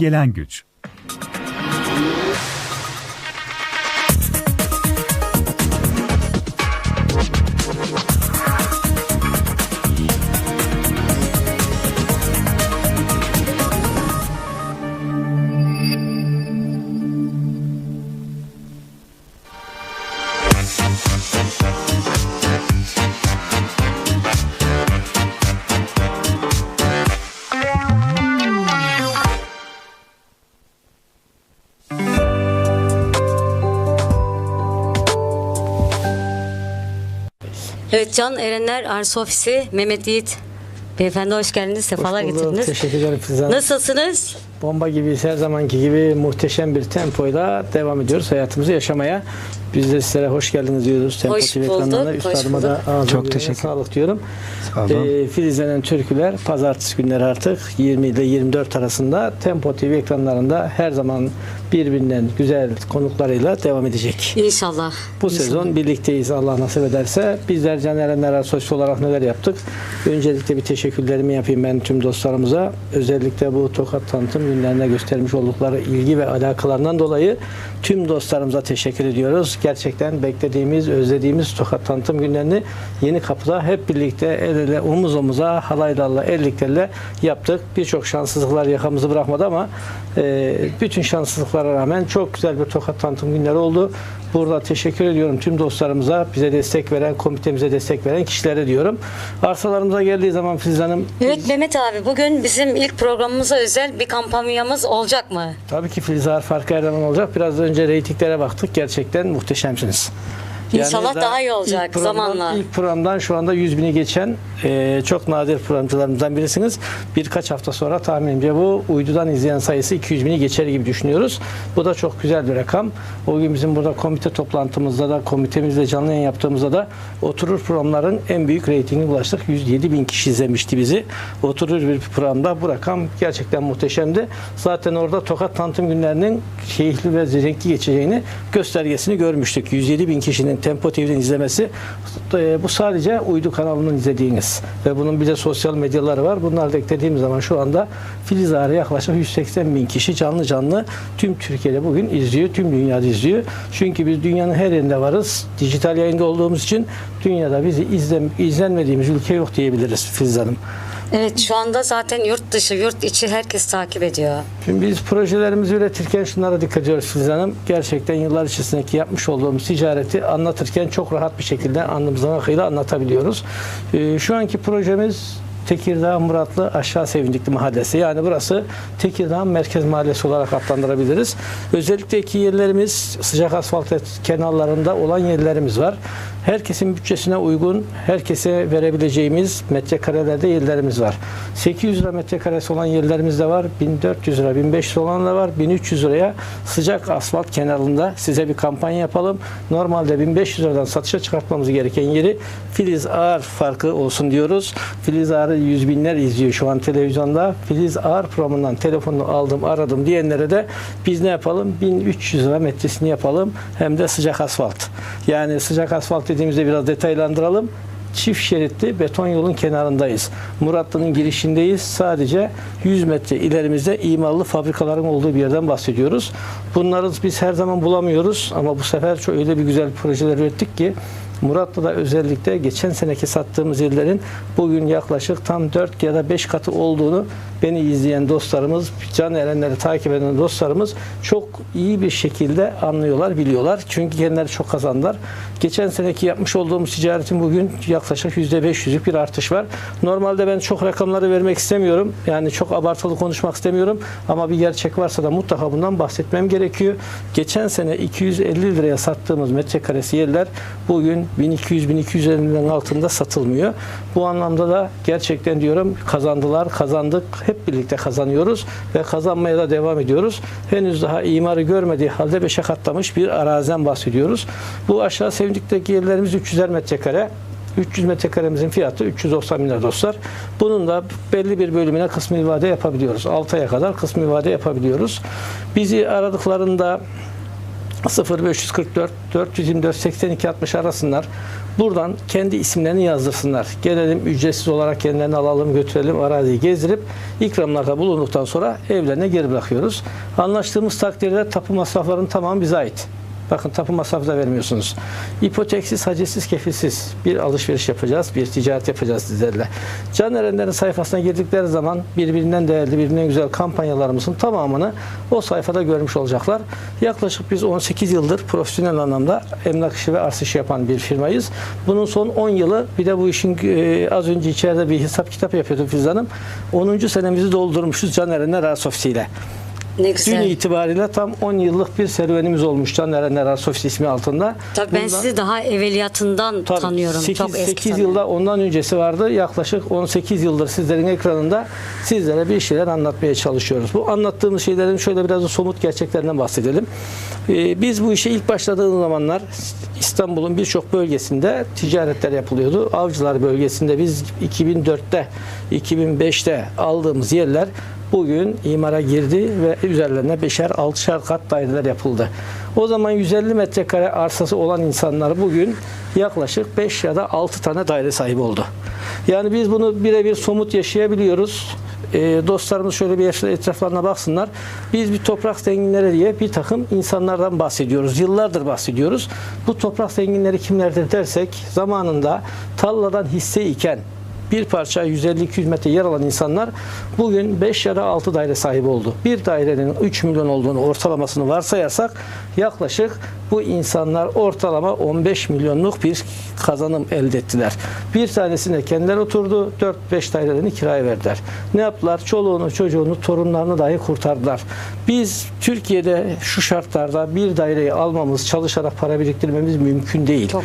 Gelen güç. Evet Can Erenler Arsa Ofisi Mehmet Yiğit Beyefendi hoş geldiniz. Sefalar Hoş bulduk. getirdiniz. Teşekkür ederim. Nasılsınız? Bomba gibiyiz her zamanki gibi muhteşem bir tempoyla devam ediyoruz hayatımızı yaşamaya. Biz de sizlere hoş geldiniz diyoruz. Tempo Hoş TV bulduk, ekranlarına. Üstadıma da Çok teşekkür- sağlık diyorum. Sağ olun. Ee, filizlenen türküler pazartesi günleri artık 20 ile 24 arasında Tempo TV ekranlarında her zaman birbirinden güzel konuklarıyla devam edecek. İnşallah. Bu İnşallah. sezon birlikteyiz Allah nasip ederse. Bizler Can Erenler Asosyal olarak neler yaptık? Öncelikle bir teşekkürlerimi yapayım ben tüm dostlarımıza. Özellikle bu Tokat Tanıtım günlerine göstermiş oldukları ilgi ve alakalarından dolayı tüm dostlarımıza teşekkür ediyoruz. Gerçekten beklediğimiz, özlediğimiz Tokat Tanıtım günlerini Yeni Kapı'da hep birlikte el ele, omuz omuza, halaylarla, elliklerle yaptık. Birçok şanssızlıklar yakamızı bırakmadı ama e, bütün şanssızlıklara rağmen çok güzel bir Tokat Tanıtım günleri oldu. Burada teşekkür ediyorum tüm dostlarımıza, bize destek veren, komitemize destek veren kişilere diyorum. Arsalarımıza geldiği zaman Filiz Hanım Evet Mehmet abi bugün bizim ilk programımıza özel bir kampanyamız olacak mı? tabii ki Filiz Ağar farkı her zaman olacak. Biraz önce reytinglere baktık. Gerçekten muhteşemsiniz. İnşallah daha iyi olacak ilk zamanla. İlk programdan şu anda 100 bini geçen e, çok nadir programcılarımızdan birisiniz. Birkaç hafta sonra tahminimce bu uydudan izleyen sayısı 200 bini geçer gibi düşünüyoruz. Bu da çok güzel bir rakam. O gün bizim burada komite toplantımızda da komitemizle canlı yayın yaptığımızda da oturur programların en büyük reytingi ulaştık. 107 bin kişi izlemişti bizi. Oturur bir programda bu rakam gerçekten muhteşemdi. Zaten orada Tokat Tanıtım günlerinin keyifli ve renkli geçeceğini göstergesini görmüştük. 107 bin kişinin Tempo TV'den izlemesi e, bu sadece uydu kanalının izlediğiniz ve bunun bir de sosyal medyaları var. Bunları da eklediğim zaman şu anda Filiz Ağrı yaklaşık 180 bin kişi canlı canlı tüm Türkiye'de bugün izliyor. Tüm dünyada izliyor. Çünkü biz dünyanın her yerinde varız. Dijital yayında olduğumuz için dünyada bizi izlen, izlenmediğimiz ülke yok diyebiliriz Filiz Hanım. Evet şu anda zaten yurt dışı, yurt içi herkes takip ediyor. Şimdi biz projelerimizi üretirken şunlara dikkat ediyoruz Filiz Hanım. Gerçekten yıllar içerisindeki yapmış olduğumuz ticareti anlatırken çok rahat bir şekilde alnımızdan akıyla anlatabiliyoruz. Ee, şu anki projemiz Tekirdağ Muratlı Aşağı Sevincikli Mahallesi. Yani burası Tekirdağ Merkez Mahallesi olarak adlandırabiliriz. Özellikle iki yerlerimiz sıcak asfalt kenarlarında olan yerlerimiz var. Herkesin bütçesine uygun, herkese verebileceğimiz metrekarelerde yerlerimiz var. 800 lira metrekaresi olan yerlerimiz de var. 1400 lira, 1500 olan da var. 1300 liraya sıcak asfalt kenarında size bir kampanya yapalım. Normalde 1500 liradan satışa çıkartmamız gereken yeri Filiz Ağır farkı olsun diyoruz. Filiz Ağır'ı yüz binler izliyor şu an televizyonda. Filiz Ağır programından telefonunu aldım, aradım diyenlere de biz ne yapalım? 1300 lira metresini yapalım. Hem de sıcak asfalt. Yani sıcak asfalt dediğimizde biraz detaylandıralım çift şeritli beton yolun kenarındayız. Muratlı'nın girişindeyiz. Sadece 100 metre ilerimizde imarlı fabrikaların olduğu bir yerden bahsediyoruz. Bunları biz her zaman bulamıyoruz ama bu sefer çok öyle bir güzel projeler ürettik ki Muratlı'da özellikle geçen seneki sattığımız yerlerin bugün yaklaşık tam 4 ya da 5 katı olduğunu beni izleyen dostlarımız, can erenleri takip eden dostlarımız çok iyi bir şekilde anlıyorlar, biliyorlar. Çünkü kendileri çok kazandılar. Geçen seneki yapmış olduğumuz ticaretin bugün yaklaşık %500'lük bir artış var. Normalde ben çok rakamları vermek istemiyorum. Yani çok abartılı konuşmak istemiyorum. Ama bir gerçek varsa da mutlaka bundan bahsetmem gerekiyor. Geçen sene 250 liraya sattığımız metrekaresi yerler bugün 1200-1250'den altında satılmıyor. Bu anlamda da gerçekten diyorum kazandılar, kazandık. Hep birlikte kazanıyoruz ve kazanmaya da devam ediyoruz. Henüz daha imarı görmediği halde 5'e katlamış bir araziden bahsediyoruz. Bu aşağı Sevindik'teki yerlerimiz 300'er metrekare. 300 metrekaremizin fiyatı 390 bin dostlar. Bunun da belli bir bölümüne kısmi vade yapabiliyoruz. 6 aya kadar kısmi vade yapabiliyoruz. Bizi aradıklarında 0544 424 82 60 arasınlar. Buradan kendi isimlerini yazdırsınlar. Gelelim ücretsiz olarak kendilerini alalım götürelim araziyi gezdirip ikramlarda bulunduktan sonra evlerine geri bırakıyoruz. Anlaştığımız takdirde tapu masraflarının tamamı bize ait. Bakın tapu masrafı da vermiyorsunuz. İpoteksiz, hacisiz, kefilsiz bir alışveriş yapacağız, bir ticaret yapacağız sizlerle. Can Erenler'in sayfasına girdikleri zaman birbirinden değerli, birbirinden güzel kampanyalarımızın tamamını o sayfada görmüş olacaklar. Yaklaşık biz 18 yıldır profesyonel anlamda emlak işi ve arsa işi yapan bir firmayız. Bunun son 10 yılı bir de bu işin e, az önce içeride bir hesap kitap yapıyordum Filiz Hanım. 10. senemizi doldurmuşuz Can Erenler Arsa Ofisi'yle. Ne Dün güzel. itibariyle tam 10 yıllık bir serüvenimiz olmuş Can Erenler Arsa Ofisi ismi altında. Tabii ben Bundan- sizi daha evveliyatından Tabii, tanıyorum. 8, Çok eski 8 tanıyorum. yılda ondan öncesi vardı. Yaklaşık 18 yıldır sizlerin ekranında sizlere bir şeyler anlatmaya çalışıyoruz. Bu anlattığımız şeylerin şöyle biraz da somut gerçeklerinden bahsedelim. Ee, biz bu işe ilk başladığımız zamanlar İstanbul'un birçok bölgesinde ticaretler yapılıyordu. Avcılar bölgesinde biz 2004'te 2005'te aldığımız yerler bugün imara girdi ve üzerlerine beşer altışar kat daireler yapıldı. O zaman 150 metrekare arsası olan insanlar bugün yaklaşık 5 ya da 6 tane daire sahibi oldu. Yani biz bunu birebir somut yaşayabiliyoruz. Ee, dostlarımız şöyle bir etraflarına baksınlar. Biz bir toprak zenginleri diye bir takım insanlardan bahsediyoruz. Yıllardır bahsediyoruz. Bu toprak zenginleri kimlerdir dersek zamanında talladan hisse iken bir parça 150-200 metre yer alan insanlar bugün 5 ya da 6 daire sahibi oldu. Bir dairenin 3 milyon olduğunu ortalamasını varsayarsak yaklaşık bu insanlar ortalama 15 milyonluk bir kazanım elde ettiler. Bir tanesinde kendileri oturdu, 4-5 dairelerini kiraya verdiler. Ne yaptılar? Çoluğunu, çocuğunu, torunlarını dahi kurtardılar. Biz Türkiye'de şu şartlarda bir daireyi almamız, çalışarak para biriktirmemiz mümkün değil. Çok.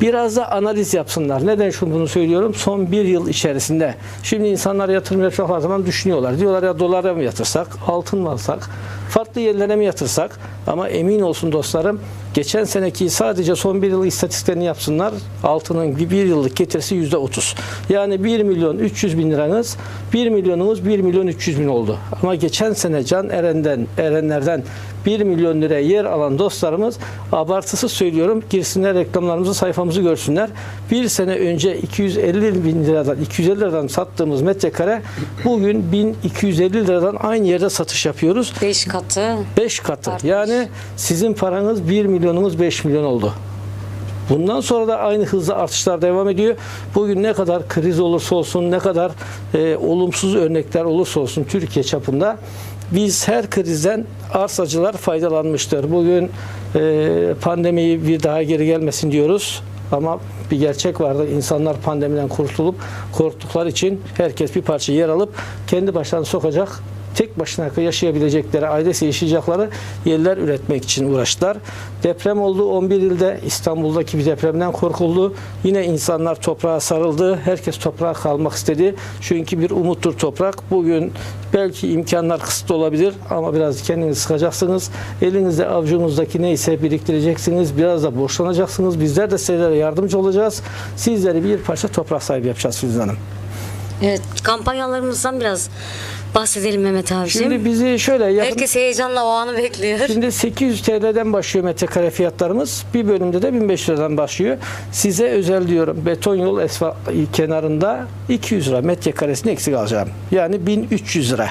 Biraz da analiz yapsınlar. Neden şunu bunu söylüyorum? Son bir yıl içerisinde. Şimdi insanlar yatırım yapacaklar zaman düşünüyorlar. Diyorlar ya dolara mı yatırsak, altın mı alsak, farklı yerlere mi yatırsak? Ama emin olsun dostlarım geçen seneki sadece son bir yıl istatistiklerini yapsınlar. Altının bir yıllık getirisi yüzde otuz. Yani 1 milyon 300 bin liranız 1 milyonumuz 1 milyon 300 bin oldu. Ama geçen sene Can Eren'den, Erenler'den 1 milyon liraya yer alan dostlarımız abartısı söylüyorum girsinler reklamlarımızı sayfamızı görsünler. Bir sene önce 250 bin liradan 250 liradan sattığımız metrekare bugün 1250 liradan aynı yerde satış yapıyoruz. 5 katı. 5 katı. Artmış. Yani sizin paranız 1 milyonunuz 5 milyon oldu. Bundan sonra da aynı hızla artışlar devam ediyor. Bugün ne kadar kriz olursa olsun, ne kadar e, olumsuz örnekler olursa olsun Türkiye çapında biz her krizden arsacılar faydalanmıştır. Bugün e, pandemiyi bir daha geri gelmesin diyoruz. Ama bir gerçek vardı. İnsanlar pandemiden kurtulup korktukları için herkes bir parça yer alıp kendi başlarına sokacak tek başına yaşayabilecekleri, ailesi yaşayacakları yerler üretmek için uğraştılar. Deprem oldu 11 ilde İstanbul'daki bir depremden korkuldu. Yine insanlar toprağa sarıldı. Herkes toprağa kalmak istedi. Çünkü bir umuttur toprak. Bugün belki imkanlar kısıtlı olabilir ama biraz kendinizi sıkacaksınız. Elinizde avucunuzdaki neyse biriktireceksiniz. Biraz da borçlanacaksınız. Bizler de sizlere yardımcı olacağız. Sizleri bir parça toprak sahibi yapacağız Filiz Hanım. Evet kampanyalarımızdan biraz bahsedelim Mehmet abiciğim. Şimdi bizi şöyle yakın... Herkes heyecanla o anı bekliyor. Şimdi 800 TL'den başlıyor metrekare fiyatlarımız. Bir bölümde de 1500 liradan başlıyor. Size özel diyorum beton yol esfa kenarında 200 lira metrekaresini eksik alacağım. Yani 1300 lira.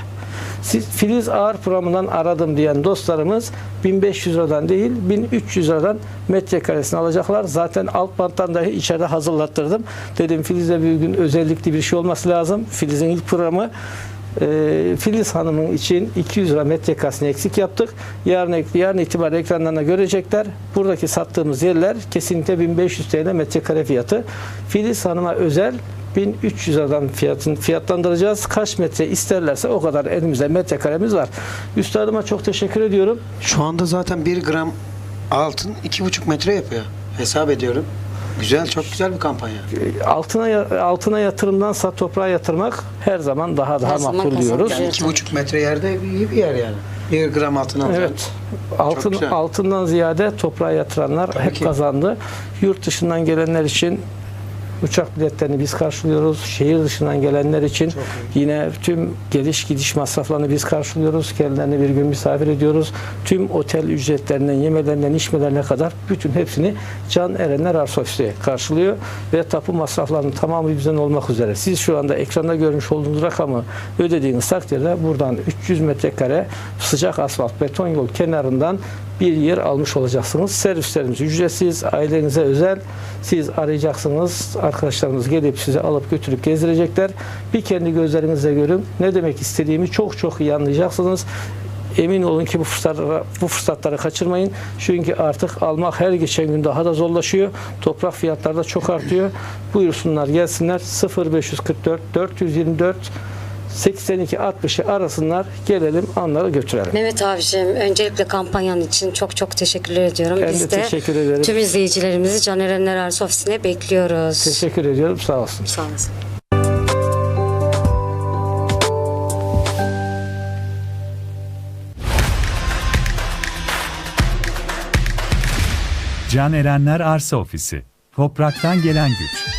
Siz Filiz Ağır programından aradım diyen dostlarımız 1500 liradan değil 1300 liradan metrekaresini alacaklar. Zaten alt banttan dahi içeride hazırlattırdım. Dedim Filiz'e bir gün özellikli bir şey olması lazım. Filiz'in ilk programı ee, Filiz Hanım'ın için 200 lira metrekaresini eksik yaptık. Yarın, yarın itibariyle ekranlarına görecekler. Buradaki sattığımız yerler kesinlikle 1500 TL metrekare fiyatı. Filiz Hanım'a özel 1300 liradan fiyatın fiyatlandıracağız. Kaç metre isterlerse o kadar elimizde metrekaremiz var. Üstadıma çok teşekkür ediyorum. Şu anda zaten 1 gram altın 2,5 metre yapıyor. Hesap ediyorum. Güzel, çok güzel bir kampanya. Altına altına yatırımdansa toprağa yatırmak her zaman daha daha Her kazanç. diyoruz. Yani Evet, 2,5 metre yerde iyi bir yer yani. 1 gram altın alacaksın. Evet. Altın altından ziyade toprağa yatıranlar Tabii hep ki. kazandı. Yurt dışından gelenler için Uçak biletlerini biz karşılıyoruz. Şehir dışından gelenler için yine tüm geliş gidiş masraflarını biz karşılıyoruz. Kendilerini bir gün misafir ediyoruz. Tüm otel ücretlerinden, yemelerinden, içmelerine kadar bütün hepsini Can Erenler Ars Ofisi karşılıyor ve tapu masraflarının tamamı bizden olmak üzere. Siz şu anda ekranda görmüş olduğunuz rakamı ödediğiniz takdirde buradan 300 metrekare sıcak asfalt beton yol kenarından bir yer almış olacaksınız. Servislerimiz ücretsiz, ailenize özel. Siz arayacaksınız, arkadaşlarınız gelip sizi alıp götürüp gezdirecekler. Bir kendi gözlerinizle görün. Ne demek istediğimi çok çok iyi anlayacaksınız. Emin olun ki bu fırsatları, bu fırsatları kaçırmayın. Çünkü artık almak her geçen gün daha da zorlaşıyor. Toprak fiyatları da çok artıyor. Buyursunlar gelsinler 0544 424 82 60'ı arasınlar. Gelelim onları götürelim. Mehmet abicim öncelikle kampanyan için çok çok teşekkürler ediyorum. Ben Biz de de teşekkür ederim. tüm izleyicilerimizi Can Erenler Arsa Ofisi'ne bekliyoruz. Teşekkür ediyorum. Sağ olsun. Sağ olasın. Can Erenler Arsa Ofisi. Topraktan gelen güç.